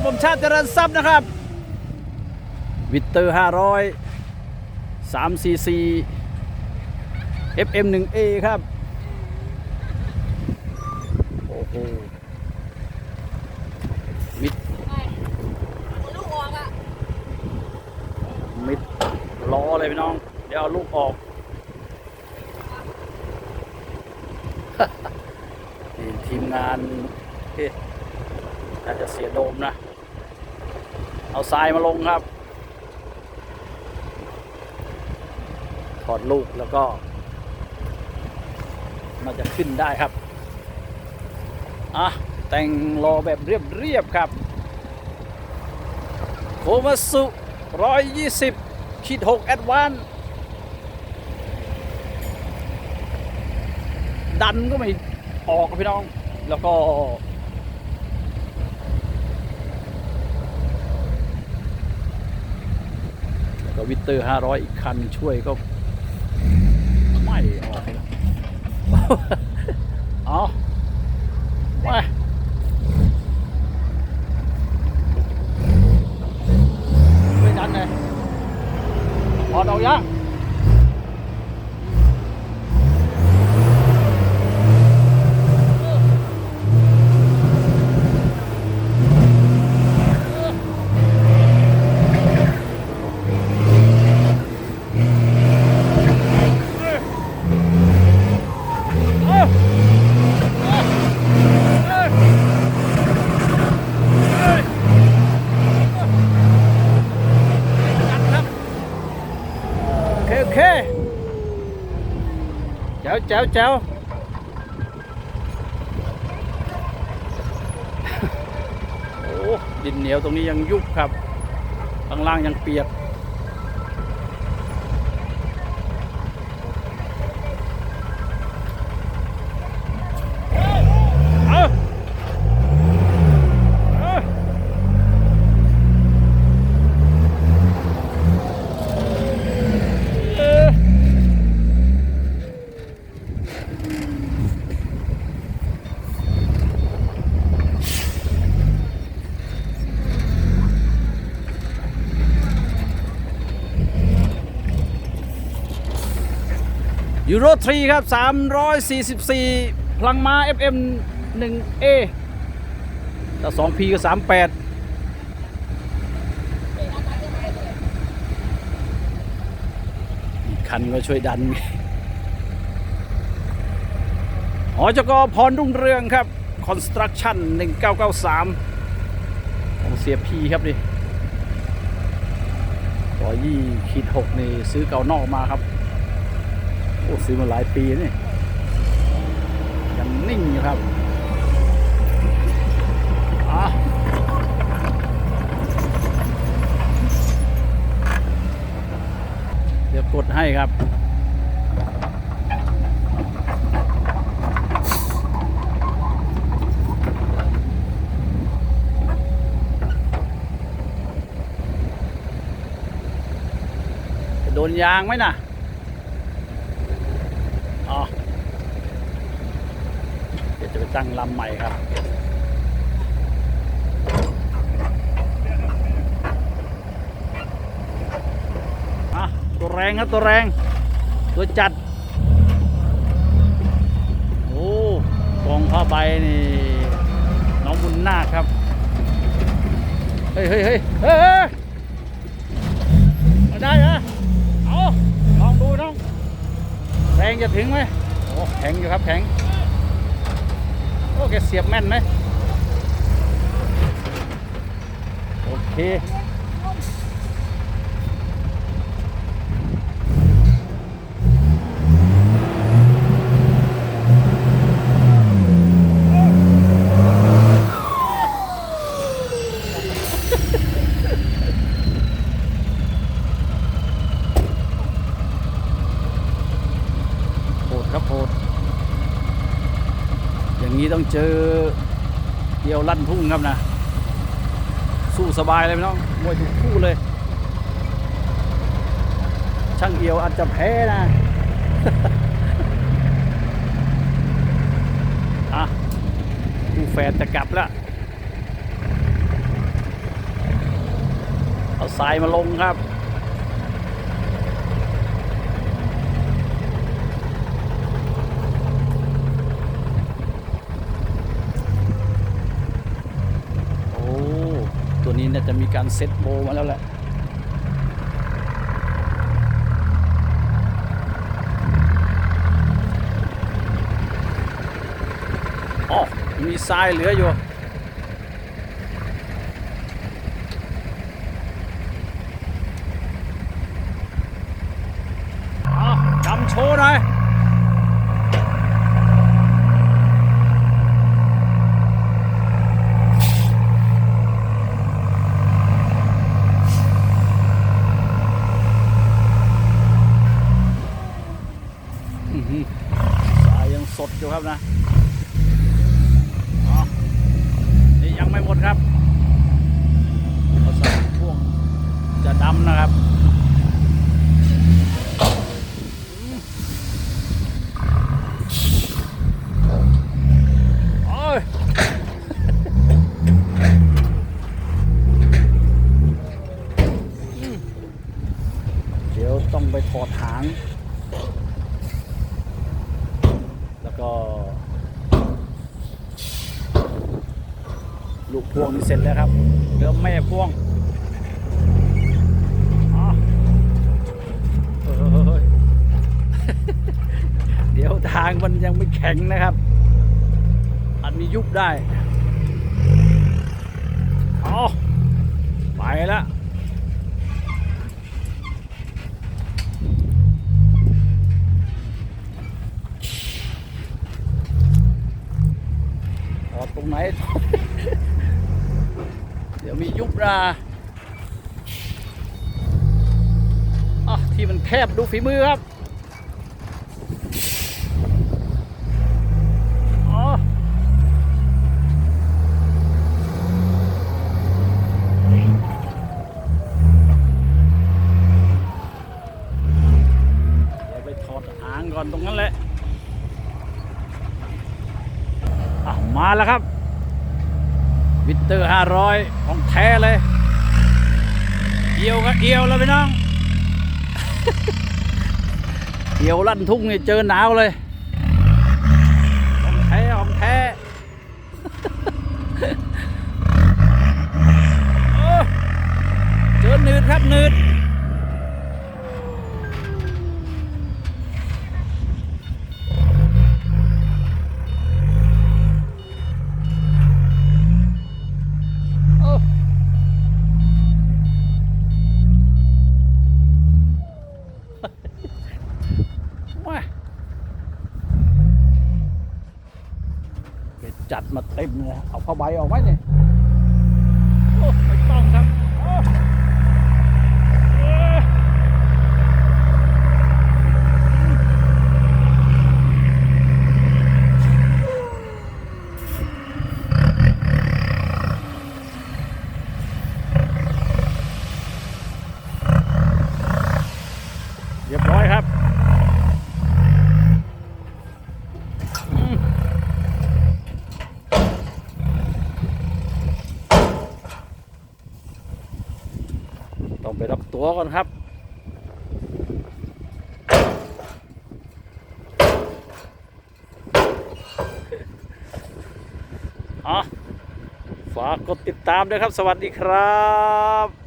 ับผมชาติเจริญทรัพย์นะครับ วิตเตอร์500 3 cc FM 1A ครับ โอ้โหมิดลูกออกอะมิดล้อเลยพี่น้อง เดี๋ยวเอาลูกออกทีมงานเฮ้ยน่าจะเสียโดมนะ เอาทรายมาลงครับ ถอดลูกแล้วก็น่าจะขึ้นได้ครับ อะ แต่งรอแบบเรียบ ๆ ครับ โคมาสุ120ขีด6แอดวานดันก็ไม่ออกพี่น้อง แล้วก็ แล้ว ก็วิตเตอร์ห้าร้อีกคันช่วยก็ไม่ออกเลยเอาไปไม่ดันเลยพอดออกยังเอ้าเอ้าเอ้าเอ้ยดันครับ โอเค โอเค แจ๋วแจ๋วแจ๋วโอ้ดินเหนียวตรงนี้ยังยุบครับข้างล่างยังเปียก ยูโร3ครับ 344 พลังม้า FM 1A ถ้า 2P ก็ 38คันก็ช่วยดันหอจกพรรุ่งเรืองครับ Construction 1993 ของเสียพีครับนี่ร้อยยี่ขีดหกนี่ซื้อเก่านอกมาครับ โอ้ซื้อมาหลายปีนี่ยังนิ่งอยู่ครับอะเดี๋ยวกดให้ครับโดนยางไหมน่ะอ เดี๋ยว จังลำใหม่ครับอะตัวแรงครับตัวแรง ตัวจัด โอ้กองผ้าใบนี่ น้องบุญนาคครับ เฮ้ยเฮ้ยเฮ้ยเฮ้ยเฮ้ยเอาได้เหรอเอาลองดูน้อง แรงจะถึงไหมโอ้แข็งอยู่ครับแข็ง แกเสียบแม่นไหมโอเค โหดครับโหด อย่างนี้ ต้องเจอเดียวลั่นทุ่งครับนะ สู้สบายเลยพี่น้องมวยถูกคู่เลย ช่างเอียวอาจจะแพ้นะอะคู่แฟนจะกลับแล้วทรายมาลงครับ โอ้ ตัว นี้น่าจะมีการเซ็ตโบมาแล้วแหละอ๋อมีทรายเหลืออยู่ เอาดำโชว์หน่อย อื้อหือสายยังสดอยู่ครับนะอ๋อนี่ยังไม่หมด ครับเราใส่ช่วงจะดำนะครับเดี๋ยวต้องไปถอดหาง แล้วก็ ลูกพว งนี่เสร็จแล้วครับเหลือแม่พ่วงเฮ้ยเดี๋ยวทางมันยังไม่แข็งนะครับอันมียุบได้ เอาไปแล้ว ดี๋ยวมียุบราอที่มันแคบดูฝีมือครับอ๋อเดี๋ยวไปถอดหางก่อนตรงนั้นแหละอะมาแล้วครับ วิตเตอร์ 500 ของแท้เลย เอียวก็เอียวแล้วพี่น้อง เอียวลั่นทุ่งนี่เจอหนาวเลยของแท้ของแท้เจอหนืดครับหนืด โอ้ว้าไปจัด มาเต็มเลย เอาผ้าใบออกไหมเนี่ยโอ้ไม่ต้องครับโอ้เอ้ยเรียบร้อยครับอืมต้อง ไปรับตัวก่อนครับอ๋อฝากกดติดตามด้วยครับ สวัสดีครับ